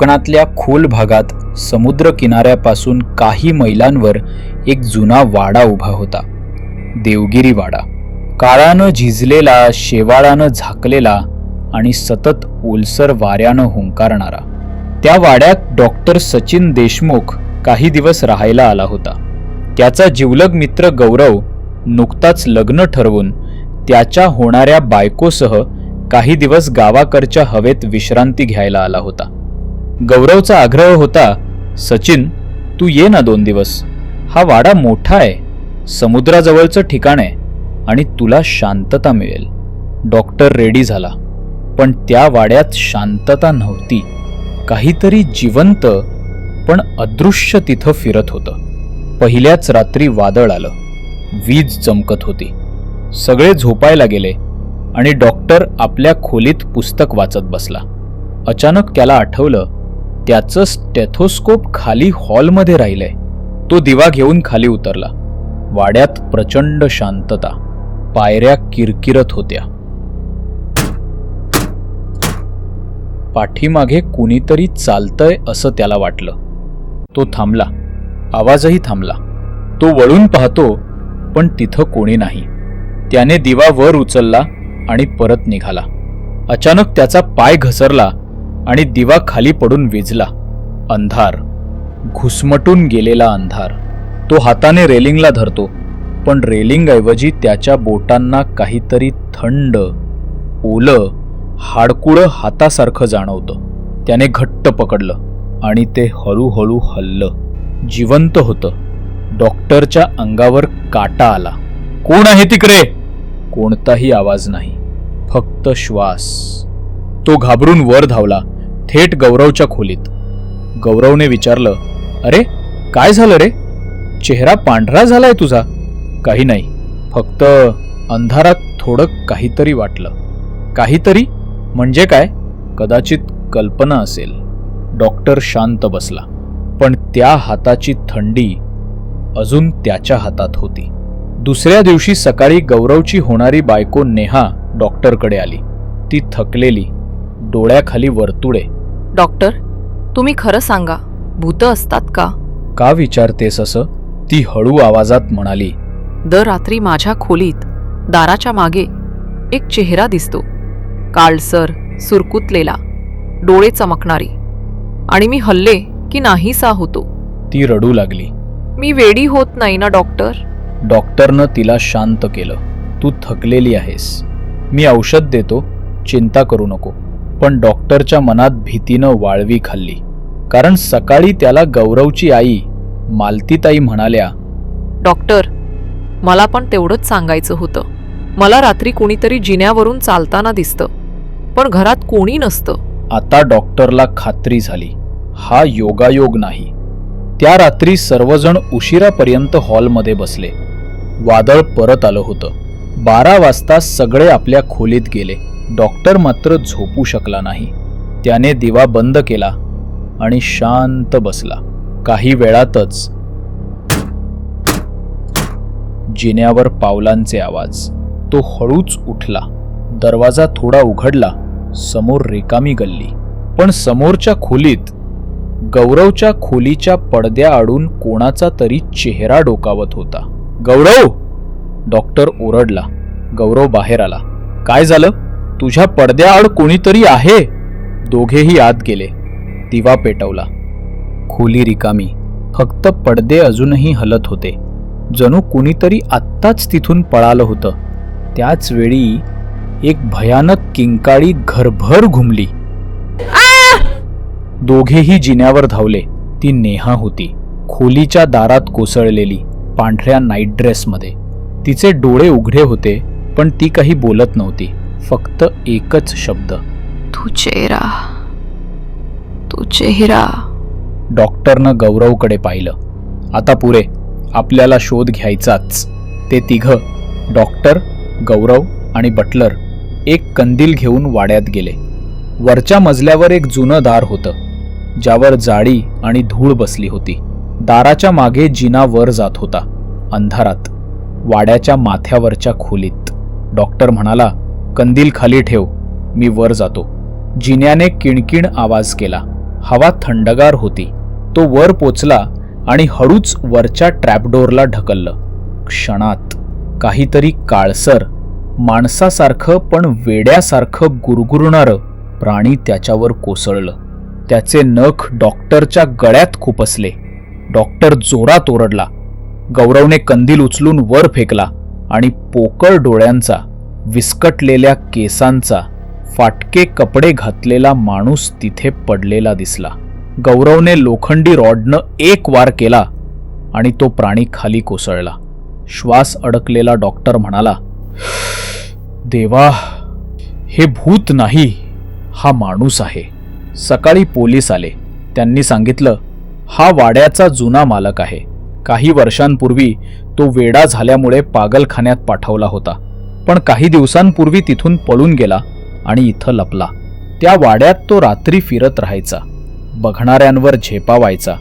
कोकणातल्या खोल भागात समुद्र किनाऱ्यापासून काही मैलांवर एक जुना वाडा उभा होता. देवगिरी वाडा काळानं झिजलेला शेवाळानं झाकलेला आणि सतत ओलसर वाऱ्यानं हुंकारणारा. त्या वाड्यात डॉक्टर सचिन देशमुख काही दिवस राहायला आला होता. त्याचा जिवलग मित्र गौरव नुकताच लग्न ठरवून त्याच्या होणाऱ्या बायकोसह काही दिवस गावाकडच्या हवेत विश्रांती घ्यायला आला होता. गौरवचा आग्रह होता सचिन तू ये ना दोन दिवस. हा वाडा मोठा आहे समुद्राजवळचं ठिकाण आहे आणि तुला शांतता मिळेल. डॉक्टर रेडी झाला. पण त्या वाड्यात शांतता नव्हती. काहीतरी जिवंत पण अदृश्य तिथं फिरत होतं. पहिल्याच रात्री वादळ आलं. वीज चमकत होती. सगळे झोपायला गेले आणि डॉक्टर आपल्या खोलीत पुस्तक वाचत बसला. अचानक त्याला आठवलं त्याचं स्टेथोस्कोप खाली हॉलमध्ये राहिलंय. तो दिवा घेऊन खाली उतरला. वाड्यात प्रचंड शांतता. पायऱ्या किरकिरत होत्या. पाठीमागे कुणीतरी चालतंय असं त्याला वाटलं. तो थांबला. आवाजही थांबला. तो वळून पाहतो पण तिथं कोणी नाही. त्याने दिवा वर उचलला आणि परत निघाला. अचानक त्याचा पाय घसरला आणि दिवा खाली पडून विजला. अंधार. घुसमटून गेलेला अंधार. तो हाताने रेलिंगला धरतो पण रेलिंगऐवजी त्याच्या बोटांना काहीतरी थंड ओलं हाडकुळं हातासारखं जाणवतं. त्याने घट्ट पकडलं आणि ते हळूहळू हल्लं. जिवंत होतं. डॉक्टरच्या अंगावर काटा आला. कोण आहे तिकडे? कोणताही आवाज नाही. फक्त श्वास. तो घाबरून वर धावला थेट गौरवच्या खोलीत. गौरवने विचारलं अरे काय झालं रे? चेहरा पांढरा झालाय तुझा. काही नाही फक्त अंधारात थोडं काहीतरी वाटलं. काहीतरी? म्हणजे काय? कदाचित कल्पना असेल. डॉक्टर शांत बसला पण त्या हाताची थंडी अजून त्याच्या हातात होती. दुसऱ्या दिवशी सकाळी गौरवची होणारी बायको नेहा डॉक्टरकडे आली. ती थकलेली डोळ्याखाली वर्तुळे. डॉक्टर तुम्ही खरं सांगा भूत असतात का? का विचारतेस असं? ती हळू आवाजात म्हणाली. दर रात्री माझ्या खोलीत दाराच्या मागे एक चेहरा दिसतो. काळसर सुरकुतलेला डोळे चमकणारी. आणि मी हल्ले की नाहीसा होतो. ती रडू लागली. मी वेडी होत नाही ना डॉक्टर? डॉक्टरनं तिला शांत केलं. तू थकलेली आहेस. मी औषध देतो चिंता करू नको. पण डॉक्टरच्या मनात भीतीनं वाळवी खाल्ली. कारण सकाळी त्याला गौरवची आई मालतीताई म्हणाल्या डॉक्टर मला पण तेवढंच सांगायचं होतं. मला रात्री कुणीतरी जिन्यावरून चालताना दिसतं. पण घरात कोणी नसतं. आता डॉक्टरला खात्री झाली. हा योगायोग नाही. त्या रात्री सर्वजण उशिरापर्यंत हॉलमध्ये बसले. वादळ परत आलं होतं. बारा वाजता सगळे आपल्या खोलीत गेले. डॉक्टर मात्र झोपू शकला नाही. त्याने दिवा बंद केला आणि शांत बसला. काही वेळातच जिन्यावर पावलांचे आवाज. तो हळूच उठला. दरवाजा थोडा उघडला. समोर रिकामी गल्ली. पण समोरच्या खोलीत गौरवच्या खोलीच्या पडद्या आडून कोणाचा तरी चेहरा डोकावत होता. गौरव! डॉक्टर ओरडला. गौरव बाहेर आला. काय झालं? तुझ्या पडद्याआड कोणीतरी आहे? दोघेही आत गेले. दिवा पेटवला. खोली रिकामी. फक्त पडदे अजूनही हलत होते. जणू कुणीतरी आत्ताच तिथून पळालं होतं. त्याच वेळी एक भयानक किंकाळी घरभर घुमली. दोघेही जिन्यावर धावले. ती नेहा होती. खोलीच्या दारात कोसळलेली पांढऱ्या नाईट ड्रेसमध्ये तिचे डोळे उघडे होते पण ती काही बोलत नव्हती. फक्त एकच शब्द. तू चेहरा. तू चेहरा. डॉक्टरनं गौरवकडे पाहिलं. आता पुरे आपल्याला शोध घ्यायचाच. ते तिघं डॉक्टर गौरव आणि बटलर एक कंदील घेऊन वाड्यात गेले. वरच्या मजल्यावर एक जुनं दार होतं. ज्यावर जाळी आणि धूळ बसली होती. दाराच्या मागे जिना वर जात होता. अंधारात. वाड्याच्या माथ्यावरच्या खोलीत. डॉक्टर म्हणाला कंदील खाली ठेव मी वर जातो. जिन्याने किणकिण आवाज केला. हवा थंडगार होती. तो वर पोचला आणि हळूच वरच्या ट्रॅपडोरला ढकललं. क्षणात काहीतरी काळसर माणसासारखं पण वेड्यासारखं गुरगुरणारं प्राणी त्याच्यावर कोसळलं. त्याचे नख डॉक्टरच्या गळ्यात खुपसले. डॉक्टर जोरात ओरडला. गौरवने कंदील उचलून वर फेकला आणि पोकळ डोळ्यांचा विस्कटलेल्या केसांचा फाटके कपडे घातलेला माणूस तिथे पडलेला दिसला. गौरवने लोखंडी रॉडनं एक वार केला आणि तो प्राणी खाली कोसळला. श्वास अडकलेला डॉक्टर म्हणाला देवा हे भूत नाही हा माणूस आहे. सकाळी पोलीस आले. त्यांनी सांगितलं हा वाड्याचा जुना मालक आहे. काही वर्षांपूर्वी तो वेडा झाल्यामुळे पागलखान्यात पाठवला होता. पण काही दिवसांपूर्वी तिथून पळून गेला आणि इथं लपला. त्या वाड्यात तो रात्री फिरत राहायचा बघणाऱ्यांवर झेपावायचा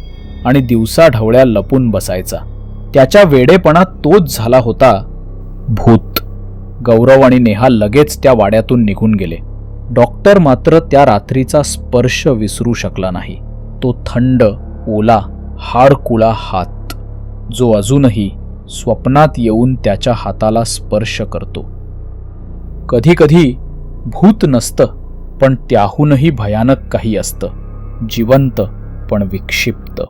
आणि दिवसा ढवळ्या लपून बसायचा. त्याच्या वेडेपणा तोच झाला होता भूत. गौरव आणि नेहा लगेच त्या वाड्यातून निघून गेले. डॉक्टर मात्र त्या रात्रीचा स्पर्श विसरू शकला नाही. तो थंड ओला हाडकुळा हात. जो अजूनही स्वप्नात येऊन त्याच्या हाताला स्पर्श करतो. कधीकधी भूत नसतं पण त्याहूनही भयानक काही असतं. जिवंत पण विक्षिप्त.